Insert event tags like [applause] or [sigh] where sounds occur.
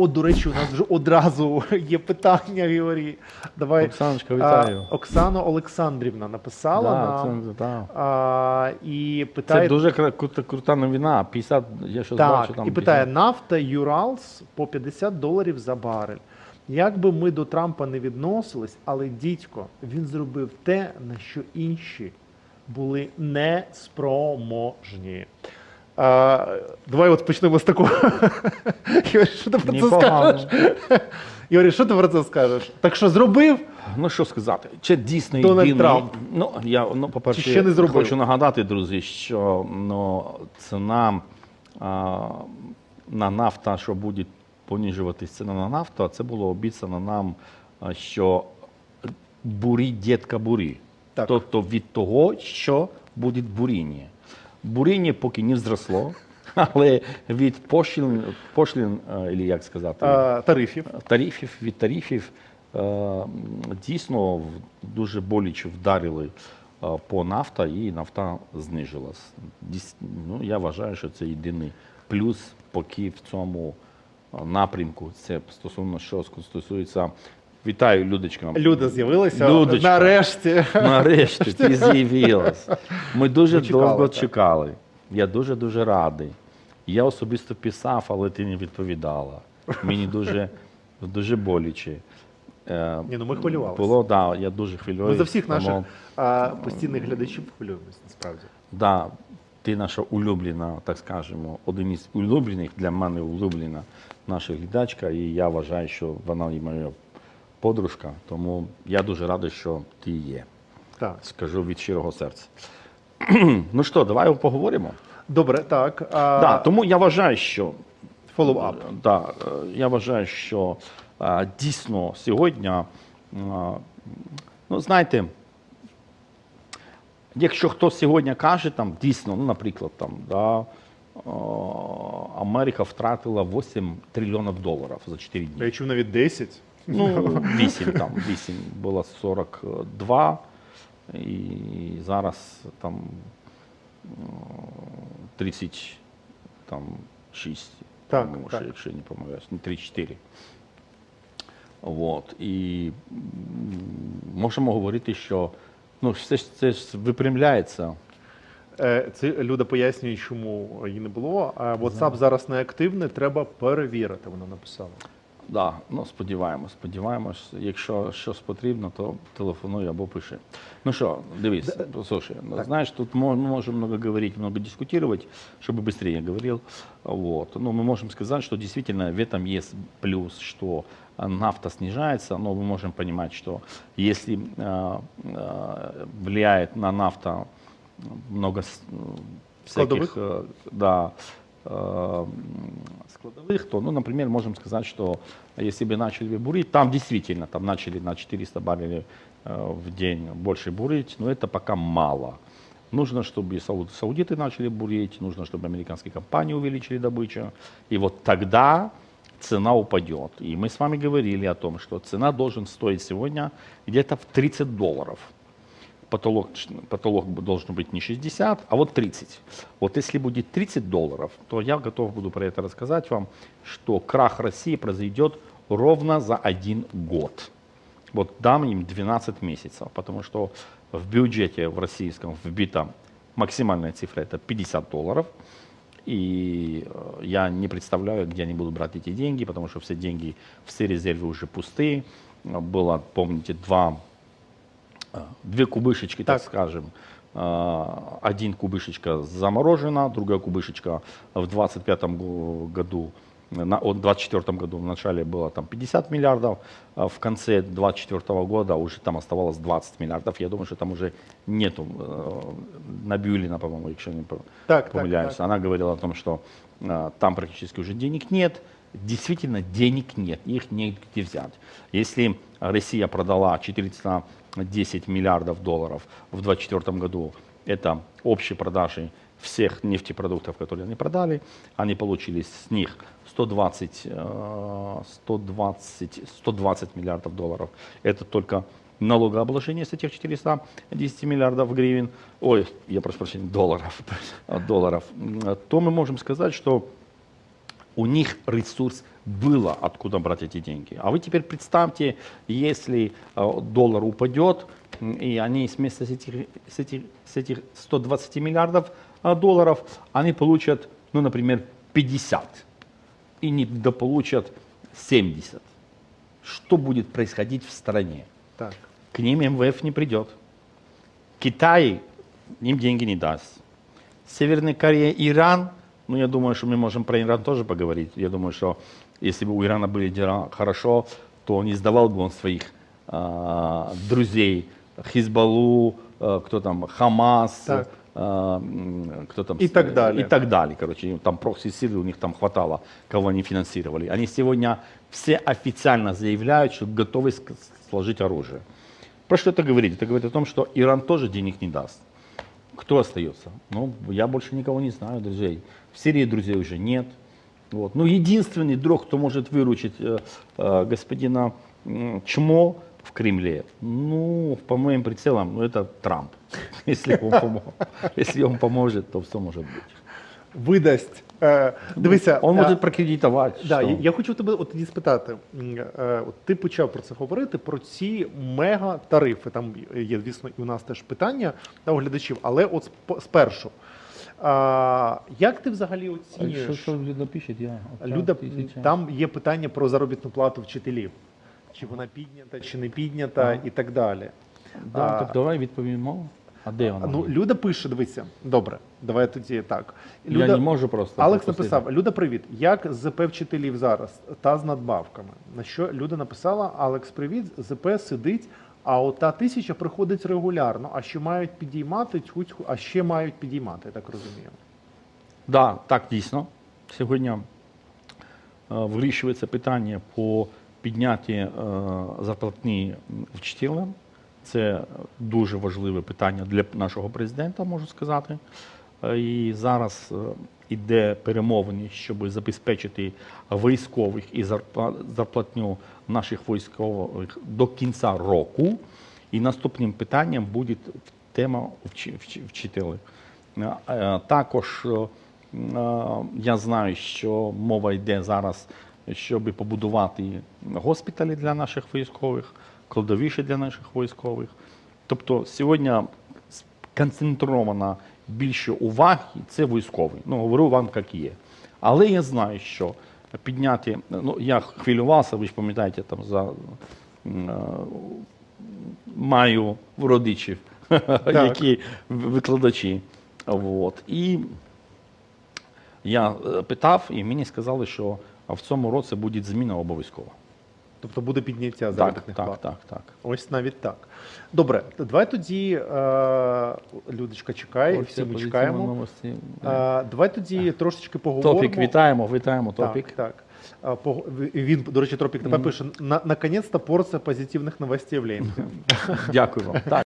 От, до речі, у нас вже одразу є питання, Георгій. Давай. Оксаночка, А. Оксана Олександрівна написала Да, нам це, да. а, і питає. Це дуже крута, крута новина. 50, я щось Так, бачу там. і питає: 50. нафта Юралс по 50 доларів за барель. Як би ми до Трампа не відносились, але дідько, він зробив те, на що інші були неспроможні. А, давай от почнемо з такого. [laughs] Юрій, що ти про це Непогано. скажеш? [laughs] Юрій, що ти про це скажеш? Так що зробив? Ну що сказати, чи дійсно Дональд єдиний... Трамп. Ну, я, ну, по-перше, Чи ще не зробив? хочу нагадати, друзі, що ну, ціна а, на нафта, що буде понижуватись ціна на нафту, це було обіцяно нам, а, що бурі дітка бурі. Так. Тобто від того, що буде буріння. Буріння поки не зросло, [laughs] але від пошлін, пошлін або як сказати, А, тарифів. тарифів від тарифів е, дійсно дуже боляче вдарили е, по нафта, і нафта знижилась. Ну, я вважаю, що це єдиний плюс, поки в цьому е, напрямку. Це стосовно що стосується. Вітаю, Людочка. Люда з'явилася. Людочка. Нарешті. Нарешті ти з'явилась. Ми дуже Ми чекали, довго так. чекали. Я дуже дуже радий. Я особисто писав, але ти не відповідала. Мені дуже, дуже боляче. Е, Ні, ну ми хвилювалися. Було, да, я дуже хвилююся. Ми за всіх наших тому, а, постійних глядачів хвилюємось, насправді. Да, ти наша улюблена, так скажемо, один із улюблених, для мене улюблена наша глядачка, і я вважаю, що вона і моя подружка, тому я дуже радий, що ти є. Так. Скажу від щирого серця. [clears throat] ну що, давай поговоримо. Добре, так. А, Да, тому я вважаю, що Follow-up. Да, я вважаю, що дійсно сьогодні, ну знаєте, якщо хтось сьогодні каже, там дійсно, ну, наприклад, там, да, Америка втратила 8 трильйонів доларів за 4 дні. Я чув навіть 10. Ну, [laughs] 8 там, 8 було 42, і зараз там е, 30, там 6, Так, по-моєму, так. якщо я не помиляюсь, не 34. Вот. І можемо говорити, що ну, все ж це ж випрямляється. Е, Це Люда пояснює, чому її не було. А WhatsApp зараз не активний, треба перевірити, вона написала. Да, ну сподіваємось, сподіваємось. Якщо щось потрібно, то телефонуй або пиши. Ну що, дивись, послушай, ну, знаешь, тут мо- мы можем много говорить, много дискутировать, чтобы быстрее я говорил. Вот. Но мы можем сказать, что действительно в этом есть плюс, что а, нафта снижается, но мы можем понимать, что если э, э, влияет на нафта много с- всяких э, да, э, складовых, то, ну, например, можем сказать, что если бы начали бурить, там действительно там начали на 400 баррелей э, в день больше бурить, но это пока мало. Нужно, чтобы саудиты начали бурить, нужно, чтобы американские компании увеличили добычу, и вот тогда цена упадет. И мы с вами говорили о том, что цена должен стоить сегодня где-то в 30 долларов потолок, потолок должен быть не 60, а вот 30. Вот если будет 30 долларов, то я готов буду про это рассказать вам, что крах России произойдет ровно за один год. Вот дам им 12 месяцев, потому что в бюджете в российском вбита максимальная цифра это 50 долларов. И э, я не представляю, где они будут брать эти деньги, потому что все деньги, все резервы уже пустые. Было, помните, два две кубышечки, так, Так. скажем. А, Один кубышечка заморожена, другая кубышечка в 25 году, на, о, 24 году в начале было там 50 миллиардов, а в конце 24 года уже там оставалось 20 миллиардов. Я думаю, что там уже нету, э, Набиулина, по-моему, еще не Так, так, помиляюсь. так. Она говорила о том, что а, там практически уже денег нет. Действительно, денег нет, их негде взять. Если Россия продала 410 миллиардов долларов в 2024 году, это общие продажи всех нефтепродуктов, которые они продали, они получили с них 120, э, 120, 120 миллиардов долларов. Это только налогообложение с этих 410 миллиардов гривен, ой, я прошу прощения, долларов, [laughs] долларов, то мы можем сказать, что у них ресурс было, откуда брать эти деньги. А вы теперь представьте, если э, доллар упадет, и они вместо с этих, с этих, с этих 120 миллиардов э, долларов, они получат, ну, например, 50 и не дополучат 70. Что будет происходить в стране? Так. К ним МВФ не придет. Китай им деньги не даст. Северная Корея, Иран, ну я думаю, что мы можем про Иран тоже поговорить. Я думаю, что если бы у Ирана были дела хорошо, то не сдавал бы он своих а, друзей Хизбаллу, а, кто там, Хамас, Так. м, кто там, И так далее. И так далее, короче, там прокси-силы у них там хватало, кого они финансировали. Они сегодня все официально заявляют, что готовы сложить оружие. Про что это говорит? Это говорит о том, что Иран тоже денег не даст. Кто остается? Ну, я больше никого не знаю, друзей. В Сирии друзей уже нет. Вот. Ну, единственный друг, кто может выручить э, э, господина м, Чмо в Кремле, ну, по моим прицелам, ну, это Трамп. [laughs] Если он, помо- Если он поможет, то все может быть. Видасть. Е, дивися, Он е, може прокредитувати. Да, я, я хочу тебе от тоді спитати. М, е, От ти почав про це говорити, про ці мега-тарифи. Там є, звісно, і у нас теж питання та у глядачів, але от сп- спершу. А, як ти взагалі оцінюєш? Що, що Люда пише? Я, Люда, тисяча. там є питання про заробітну плату вчителів. Чи вона піднята, чи не піднята, і так далі. Да, А, так давай відповімо. А де вона? Ну, Люда пише, дивися, добре, давай тоді так. я не можу просто. Алекс пропустити. написав: Люда, привіт. Як ЗП вчителів зараз та з надбавками? На що Люда написала: Алекс, привіт, ЗП сидить, а ота тисяча приходить регулярно. А що мають підіймати, тьху-тьху, а ще мають підіймати, я так розумію. Да, так дійсно. Сьогодні е, вирішується питання по піднятті е, зарплатні вчителям. Це дуже важливе питання для нашого президента, можу сказати. Е, І зараз е, іде перемовини, щоб забезпечити військових і зарплатню наших військових до кінця року. І наступним питанням буде тема вчи- вчи- вчителів. Е, Також я знаю, що мова йде зараз, щоб побудувати госпіталі для наших військових, кладовища для наших військових. Тобто сьогодні концентровано більше уваги це військовий. Ну, говорю вам, як є. Але я знаю, що підняти, ну я хвилювався, ви ж пам'ятаєте, там за е, маю родичів, [laughs] які викладачі. От. І я е, питав, і мені сказали, що в цьому році буде зміна обов'язково. Тобто буде підняття Так, заробітних так, плат. так, так. Ось навіть так. Добре, давай тоді, е, Людочка чекає, всі ми чекаємо. Е, давай тоді трошечки поговоримо. Топік, вітаємо, вітаємо, Топік. Так, так. Пог- Він, до речі, Тропік тебе -hmm. пише, «На- наконець-то порція позитивних новостей в Ленінську. [laughs] Дякую вам. Так.